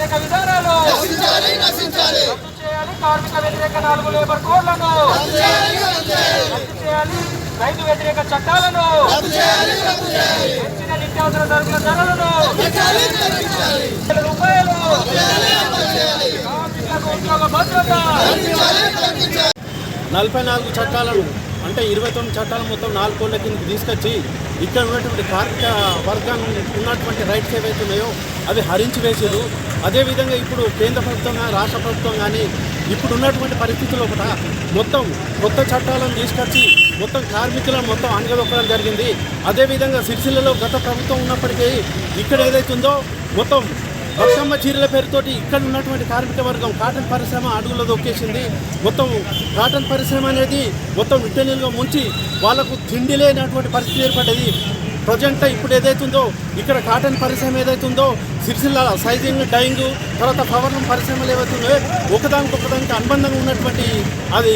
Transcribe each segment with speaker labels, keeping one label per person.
Speaker 1: వ్యతిరేక విధానాలు. రద్దు చేయాలి కార్మిక వ్యతిరేక నాలుగు లేబర్ కోడ్లను.
Speaker 2: రద్దు చేయాలి
Speaker 1: రైతు వ్యతిరేక చట్టాలను. పెంచిన నిత్యావసర సరుకుల ధరలను. రూపాయలు. కార్మికులకు ఉద్యోగ భద్రత.
Speaker 3: నలభై నాలుగు చట్టాలను అంటే ఇరవై తొమ్మిది చట్టాలు మొత్తం నాలుగు కోళ్ళ కిందకి తీసుకొచ్చి ఇక్కడ ఉన్నటువంటి కార్మిక వర్గాన్ని ఉన్నటువంటి రైట్స్ ఏవైతే ఉన్నాయో అవి హరించి వేసారు అదేవిధంగా ఇప్పుడు కేంద్ర ప్రభుత్వం కానీ రాష్ట్ర ప్రభుత్వం కానీ ఇప్పుడు ఉన్నటువంటి పరిస్థితుల్లో కూడా మొత్తం కొత్త చట్టాలను తీసుకొచ్చి మొత్తం కార్మికులను మొత్తం అణగదొక్కడం జరిగింది. అదేవిధంగా సిరిసిల్లలో గత ప్రభుత్వం ఉన్నప్పటికీ ఇక్కడ ఏదైతే ఉందో మొత్తం బతుకమ్మ చీరల పేరుతోటి ఇక్కడ ఉన్నటువంటి కార్మిక వర్గం కాటన్ పరిశ్రమ అడుగులో దొక్కేసింది. మొత్తం కాటన్ పరిశ్రమ అనేది మొత్తం విట్టనీలుగా ముంచి వాళ్ళకు తిండి లేనటువంటి పరిస్థితి ఏర్పడ్డది. ప్రజెంట్ ఇప్పుడు ఏదైతే ఉందో ఇక్కడ కాటన్ పరిశ్రమ ఏదైతే ఉందో సిరిసిల్ల సైజింగ్ డైయింగ్ తర్వాత పవర్ పరిశ్రమలు ఏవైతే ఉన్నాయో ఒకదానికి ఒకదానికి అనుబంధంగా ఉన్నటువంటి అది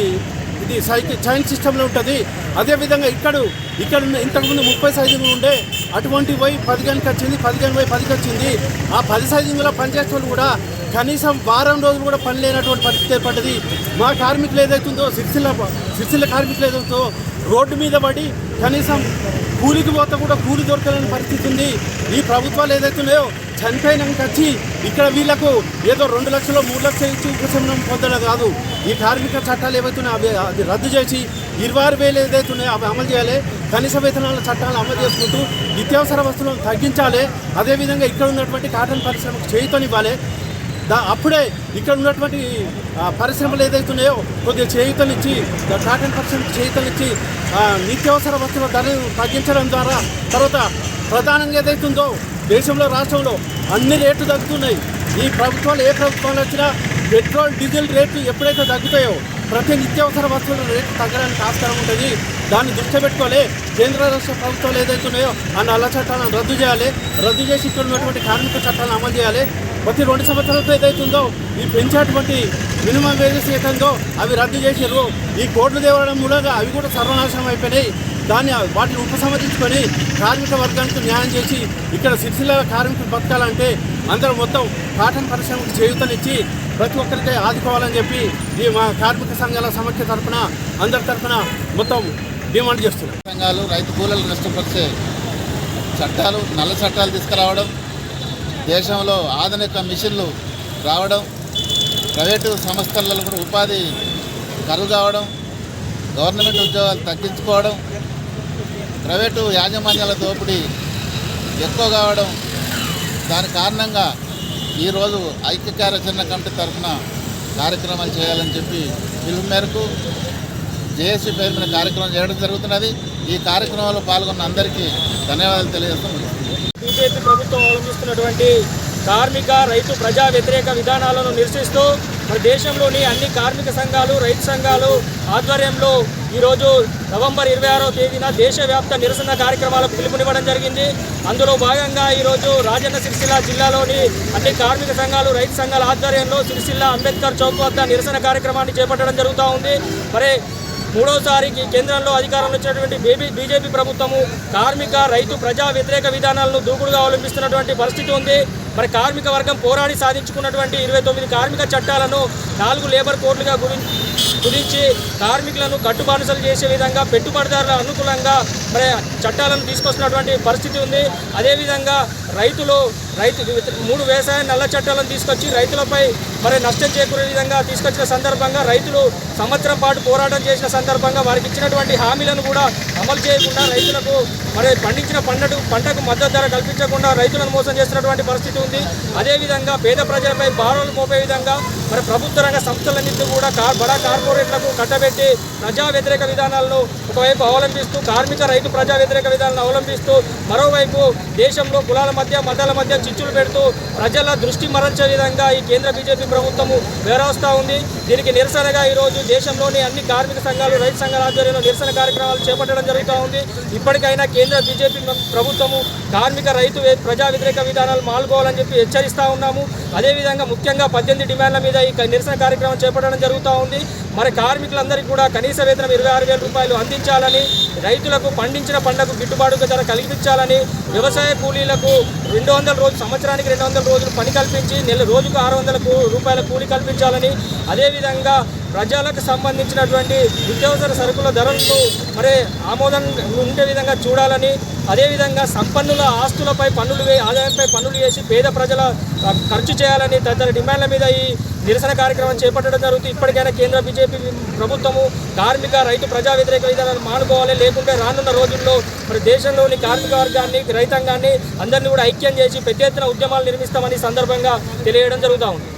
Speaker 3: ఇది సైకిల్ చైన్ సిస్టంలో ఉంటుంది. అదేవిధంగా ఇక్కడ ఇక్కడ ఉన్న- ఇంతకుముందు ముప్పై సైజులు ఉండే అటువంటి పోయి పదిహేనుకి వచ్చింది పదిహేను పోయి పదికి వచ్చింది. ఆ పది సైజులో పనిచేసే కూడా కనీసం వారం రోజులు కూడా పని లేనటువంటి పరిస్థితి ఏర్పడ్డది మా కార్మికులు ఏదైతుందో సిరిసిల్ల సిరిసిల్ల కార్మికులు ఏదైతుందో రోడ్డు మీద పడి కనీసం కూలికి పోతే కూడా కూలి దొరకలేని పరిస్థితి ఉంది. ఈ ప్రభుత్వాలు ఏదైతున్నాయో చనిపోయినాక వచ్చి ఇక్కడ వీళ్ళకు ఏదో రెండు లక్షలు మూడు లక్షలు ఇచ్చి ఉపశమనం పొందడం కాదు. ఈ కార్మిక చట్టాలు ఏవైతున్నాయో అవి అది రద్దు చేసి ఇరవై ఆరు వేలు ఏదైతున్నాయో అవి అమలు చేయాలి. కనీస వేతనాల చట్టాలు అమలు చేసుకుంటూ నిత్యావసర వస్తువులను తగ్గించాలి. అదేవిధంగా ఇక్కడ ఉన్నటువంటి కాటన్ పరిశ్రమకు చేయుతనివ్వాలి దా అప్పుడే ఇక్కడ ఉన్నటువంటి పరిశ్రమలు ఏదైతున్నాయో కొద్దిగా చేయుతనిచ్చి కాటన్ పరిశ్రమకు చేయుతనిచ్చి నిత్యావసర వస్తువుల ధరను తగ్గించడం ద్వారా తర్వాత ప్రధానంగా ఏదైతుందో దేశంలో రాష్ట్రంలో అన్ని రేట్లు తగ్గుతున్నాయి. ఈ ప్రభుత్వాలు ఏ ప్రభుత్వాలు వచ్చినా పెట్రోల్ డీజిల్ రేట్లు ఎప్పుడైతే తగ్గుతాయో ప్రతి నిత్యావసర వస్తువుల రేటు తగ్గడానికి ఆస్కారం ఉంటుంది. దాన్ని దృష్టి పెట్టుకోవాలి. కేంద్ర రాష్ట్ర ప్రభుత్వాలు ఏదైతే ఉన్నాయో ఆ నల్ల చట్టాలను రద్దు చేయాలి. రద్దు చేసి ఇక్కడ ఉన్నటువంటి కార్మిక చట్టాలను అమలు చేయాలి. ప్రతి రెండు సంవత్సరాలతో ఏదైతుందో ఈ పెంచేటువంటి మినిమం వేజెస్ ఏదైందో అవి రద్దు చేసారు ఈ కోట్లు దేవడం మూలంగా అవి కూడా సర్వనాశనం అయిపోయినాయి. దాన్ని వాటిని ఉపసంహరించుకొని కార్మిక వర్గానికి న్యాయం చేసి ఇక్కడ సిరిసిల్ల కార్మికులు బతకాలంటే అందరూ మొత్తం కాటన్ పరిశ్రమకు చేయూతనిచ్చి ప్రతి ఒక్కరికే ఆదుకోవాలని చెప్పి ఈ మా కార్మిక సంఘాల సమస్య తరఫున అందరి తరఫున మొత్తం డిమాండ్ చేస్తున్నాం.
Speaker 2: సంఘాలు రైతు కూలీలు నష్టపరిచే చట్టాలు నల్ల చట్టాలు తీసుకురావడం దేశంలో ఆధునిక మిషన్లు రావడం ప్రైవేటు సంస్థలలో కూడా ఉపాధి కరువు కావడం గవర్నమెంట్ ఉద్యోగాలు తగ్గించుకోవడం ప్రైవేటు యాజమాన్యాల దోపిడీ ఎక్కువ కావడం దాని కారణంగా ఈరోజు ఐక్య కార్యాచరణ కమిటీ తరఫున కార్యక్రమాలు చేయాలని చెప్పి పిలుపు మేరకు జేఏసీ పేరు మీద కార్యక్రమం చేయడం జరుగుతున్నది. ఈ కార్యక్రమంలో పాల్గొన్న అందరికీ ధన్యవాదాలు తెలియజేస్తాం
Speaker 1: బీజేపీ ప్రభుత్వం అవలంబిస్తున్నటువంటి కార్మిక రైతు ప్రజా వ్యతిరేక విధానాలను నిరసిస్తూ మన దేశంలోని అన్ని కార్మిక సంఘాలు రైతు సంఘాలు ఆధ్వర్యంలో ఈరోజు నవంబర్ ఇరవై ఆరో తేదీన దేశవ్యాప్త నిరసన కార్యక్రమాలకు పిలుపునివ్వడం జరిగింది. అందులో భాగంగా ఈరోజు రాజన్న సిరిసిల్ల జిల్లాలోని అన్ని కార్మిక సంఘాలు రైతు సంఘాల ఆధ్వర్యంలో సిరిసిల్ల అంబేద్కర్ చౌక్ వద్ద నిరసన కార్యక్రమాన్ని చేపట్టడం జరుగుతూ ఉంది. మరి మూడోసారికి కేంద్రంలో అధికారంలో వచ్చినటువంటి బేబీ బీజేపీ ప్రభుత్వము కార్మిక రైతు ప్రజా వ్యతిరేక విధానాలను దూకుడుగా అవలంబిస్తున్నటువంటి పరిస్థితి ఉంది. మరి కార్మిక వర్గం పోరాడి సాధించుకున్నటువంటి ఇరవై తొమ్మిది కార్మిక చట్టాలను నాలుగు లేబర్ కోడ్లుగా గురించి గురించి కార్మికులను కట్టుబానిసలు చేసే విధంగా పెట్టుబడిదారుల అనుకూలంగా మరి చట్టాలను తీసుకొస్తున్నటువంటి పరిస్థితి ఉంది. అదేవిధంగా రైతులు రైతు మూడు వ్యవసాయ నల్ల చట్టాలను తీసుకొచ్చి రైతులపై మరి నష్టం చేకూరే విధంగా తీసుకొచ్చిన సందర్భంగా రైతులు సంవత్సరం పాటు పోరాటం చేసిన సందర్భంగా వారికి ఇచ్చినటువంటి హామీలను కూడా అమలు చేయకుండా రైతులకు మరి పండించిన పంటకు పంటకు మద్దతు ధర కల్పించకుండా రైతులను మోసం చేస్తున్నటువంటి పరిస్థితి ఉంది. అదేవిధంగా పేద ప్రజలపై భారాలు మోపే విధంగా మరి ప్రభుత్వ రంగ సంస్థలన్నింటినీ కూడా కార్ బడా కార్పొరేట్లకు కట్టబెట్టి ప్రజా వ్యతిరేక విధానాలను ఒకవైపు అవలంబిస్తూ కార్మిక రైతు ప్రజా వ్యతిరేక విధానాలను అవలంబిస్తూ మరోవైపు దేశంలో కులాల మధ్య మతాల మధ్య చిచ్చులు పెడుతూ ప్రజల దృష్టి మరల్చే విధంగా ఈ కేంద్ర బీజేపీ ప్రభుత్వము వేరవస్తూ ఉంది. దీనికి నిరసనగా ఈరోజు దేశంలోని అన్ని కార్మిక సంఘాలు రైతు సంఘాల ఆధ్వర్యంలో నిరసన కార్యక్రమాలు చేపట్టడం జరుగుతూ ఉంది. ఇప్పటికైనా కేంద్ర బీజేపీ ప్రభుత్వము కార్మిక రైతు వే- ప్రజా వ్యతిరేక విధానాలు మాల్కోవాలని చెప్పి హెచ్చరిస్తూ ఉన్నాము. అదేవిధంగా ముఖ్యంగా పద్దెనిమిది డిమాండ్ల మీద ఈ నిరసన కార్యక్రమం చేపట్టడం జరుగుతూ ఉంది. మరి కార్మికులందరికీ కూడా కనీస వేతనం ఇరవై ఆరు వేల రూపాయలు అందించాలని రైతులకు పండించిన పంటకు గిట్టుబాటు ధర కల్పించాలని వ్యవసాయ కూలీలకు రెండు వందల రోజు సంవత్సరానికి రెండు వందల రోజులు పని కల్పించి నెల రోజుకు ఆరు వందల కూ- రూపాయల కూలీ కల్పించాలని అదేవిధంగా ప్రజలకు సంబంధించినటువంటి నిత్యావసర సరుకుల ధరలను మరి ఆమోదం ఉండే విధంగా చూడాలని అదేవిధంగా సంపన్నుల ఆస్తులపై పన్నులు వే ఆదాయంపై పన్నులు వేసి పేద ప్రజల ఖర్చు చేయాలని తదితర డిమాండ్ల మీద ఈ నిరసన కార్యక్రమం చేపట్టడం జరుగుతుంది ఇప్పటికైనా కేంద్ర బీజేపీ ప్రభుత్వము కార్మిక రైతు ప్రజా వ్యతిరేక విధానాన్ని మానుకోవాలి. లేకుంటే రానున్న రోజుల్లో మరి దేశంలోని కార్మిక వర్గాన్ని రైతాంగాన్ని అందరినీ కూడా ఐక్యం చేసి పెద్ద ఎత్తున ఉద్యమాలు నిర్మిస్తామని సందర్భంగా తెలియడం జరుగుతూ ఉంది.